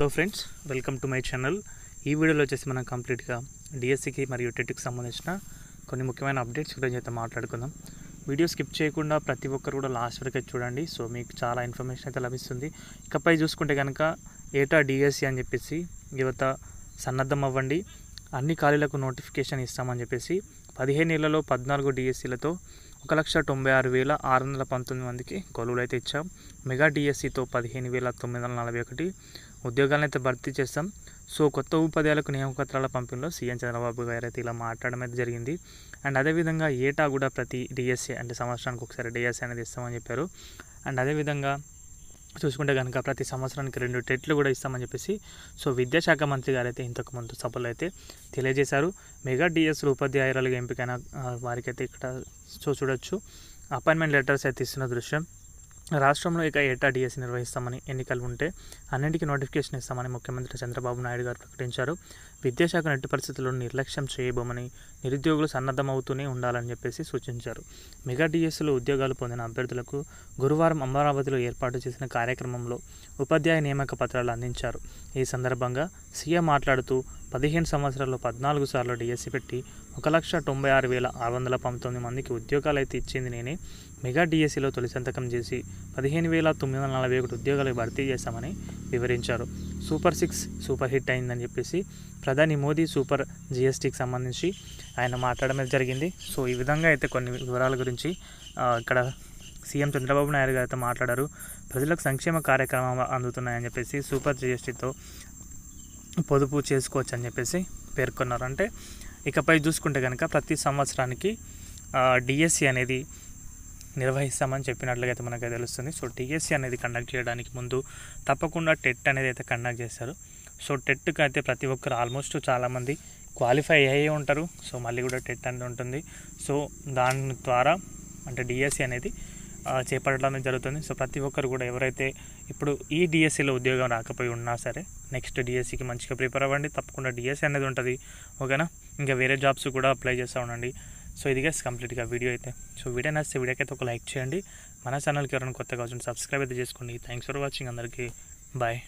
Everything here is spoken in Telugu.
Hello friends welcome to my channel. ఈ వీడియోలో వచ్చేసి మనం కంప్లీట్గా డిఎస్సికి మరియు టెట్కి సంబంధించిన కొన్ని ముఖ్యమైన అప్డేట్స్ గురించి అయితే మాట్లాడుకుందాం. వీడియో స్కిప్ చేయకుండా ప్రతి ఒక్కరు కూడా లాస్ట్ వరకు అయితే చూడండి. సో మీకు చాలా ఇన్ఫర్మేషన్ అయితే లభిస్తుంది. ఇకపై చూసుకుంటే కనుక ఏటా డిఎస్సి అని చెప్పేసి యువత సన్నద్ధం అవ్వండి. అన్ని ఖాళీలకు నోటిఫికేషన్ ఇస్తామని చెప్పేసి పదిహేను నెలల్లో పద్నాలుగు డిఎస్సీలతో ఒక లక్ష తొంభై ఆరు వేల ఆరు వందల పంతొమ్మిది మందికి కొలువులు అయితే ఇచ్చాం. మెగా డిఎస్సితో పదిహేను వేల తొమ్మిది వందల నలభై ఒకటి ఉద్యోగాలను అయితే భర్తీ చేస్తాం. సో కొత్త ఉపాధ్యాయులకు నియామకత్రాల పంపిణీలో సీఎం చంద్రబాబు గారు అయితే ఇలా మాట్లాడడం అయితే జరిగింది. అండ్ అదేవిధంగా ఏటా కూడా ప్రతి డిఎస్సీ అంటే సంవత్సరానికి ఒకసారి డిఎస్సి అనేది ఇస్తామని చెప్పారు. అండ్ అదేవిధంగా చూసుకుంటే కనుక ప్రతి సంవత్సరానికి రెండు టెట్లు కూడా ఇస్తామని చెప్పేసి సో విద్యాశాఖ మంత్రి గారు అయితే ఇంతకు ముందు సభలో అయితే తెలియజేశారు. మెగా డిఎస్లు ఉపాధ్యాయురాలుగా ఎంపికైన వారికైతే ఇక్కడ సో చూడొచ్చు. అపాయింట్మెంట్ లెటర్స్ అయితే ఇస్తున్న దృశ్యం. రాష్ట్రంలో ఇక ఏటా డిఎస్సి నిర్వహిస్తామని ఎన్నికలు ఉంటే అన్నింటికీ నోటిఫికేషన్ ఇస్తామని ముఖ్యమంత్రి చంద్రబాబు నాయుడు గారు ప్రకటించారు. విద్యాశాఖ నెట్టి పరిస్థితుల్లో నిర్లక్ష్యం చేయబోమని నిరుద్యోగులు సన్నద్ధమవుతూనే ఉండాలని చెప్పేసి సూచించారు. మెగా డిఎస్లో ఉద్యోగాలు పొందిన అభ్యర్థులకు గురువారం అమరావతిలో ఏర్పాటు చేసిన కార్యక్రమంలో ఉపాధ్యాయ నియామక పత్రాలు అందించారు. ఈ సందర్భంగా సీఎం మాట్లాడుతూ పదిహేను సంవత్సరాల్లో పద్నాలుగు సార్లు డిఎస్సి పెట్టి ఒక లక్ష తొంభై ఆరు వేల ఆరు వందల పంతొమ్మిది మందికి ఉద్యోగాలు అయితే ఇచ్చింది నేనే. మెగా డిఎస్సిలో తొలి సంతకం చేసి పదిహేను వేల తొమ్మిది వందల నలభై ఒకటి ఉద్యోగాలు భర్తీ చేశామని వివరించారు. సూపర్ సిక్స్ సూపర్ హిట్ అయిందని చెప్పేసి ప్రధాని మోదీ సూపర్ జిఎస్టీకి సంబంధించి ఆయన మాట్లాడడం జరిగింది. సో ఈ విధంగా అయితే కొన్ని వివరాల గురించి ఇక్కడ సీఎం చంద్రబాబు నాయుడు గారు అయితే మాట్లాడారు. ప్రజలకు సంక్షేమ కార్యక్రమం అందుతున్నాయని చెప్పేసి సూపర్ జిఎస్టీతో పొదుపు చేసుకోవచ్చు అని చెప్పేసి పేర్కొన్నారు. అంటే ఇకపై చూసుకుంటే కనుక ప్రతి సంవత్సరానికి డిఎస్సి అనేది నిర్వహిస్తామని చెప్పినట్లుగా అయితే మనకు తెలుస్తుంది. సో డిఎస్సి అనేది కండక్ట్ చేయడానికి ముందు తప్పకుండా టెట్ అనేది అయితే కండక్ట్ చేస్తారు. సో టెట్కి అయితే ప్రతి ఒక్కరు ఆల్మోస్ట్ చాలామంది క్వాలిఫై అయ్యే ఉంటారు. సో మళ్ళీ కూడా టెట్ అనేది ఉంటుంది. సో దాని ద్వారా అంటే డిఎస్సి అనేది చేపట్టడం అనేది జరుగుతుంది. సో ప్రతి ఒక్కరు కూడా ఎవరైతే ఇప్పుడు ఈ డిఎస్సిలో ఉద్యోగం రాకపోయి ఉన్నా సరే నెక్స్ట్ డిఎస్సికి మంచిగా ప్రిపేర్ అవ్వండి. తప్పకుండా డిఎస్సి అనేది ఉంటుంది. ఓకేనా? ఇంకా వేరే జాబ్స్ కూడా అప్లై చేస్తూ ఉండండి. సో ఇది ఇదిగా కంప్లీట్గా వీడియో అయితే. సో వీడియో నచ్చితే వీడియోకి అయితే ఒక లైక్ చేయండి. మన ఛానల్కి ఎవరైనా కొత్తగా వచ్చిన సబ్స్క్రైబ్ అయితే చేసుకోండి. థ్యాంక్స్ ఫర్ వాచింగ్ అందరికీ. బాయ్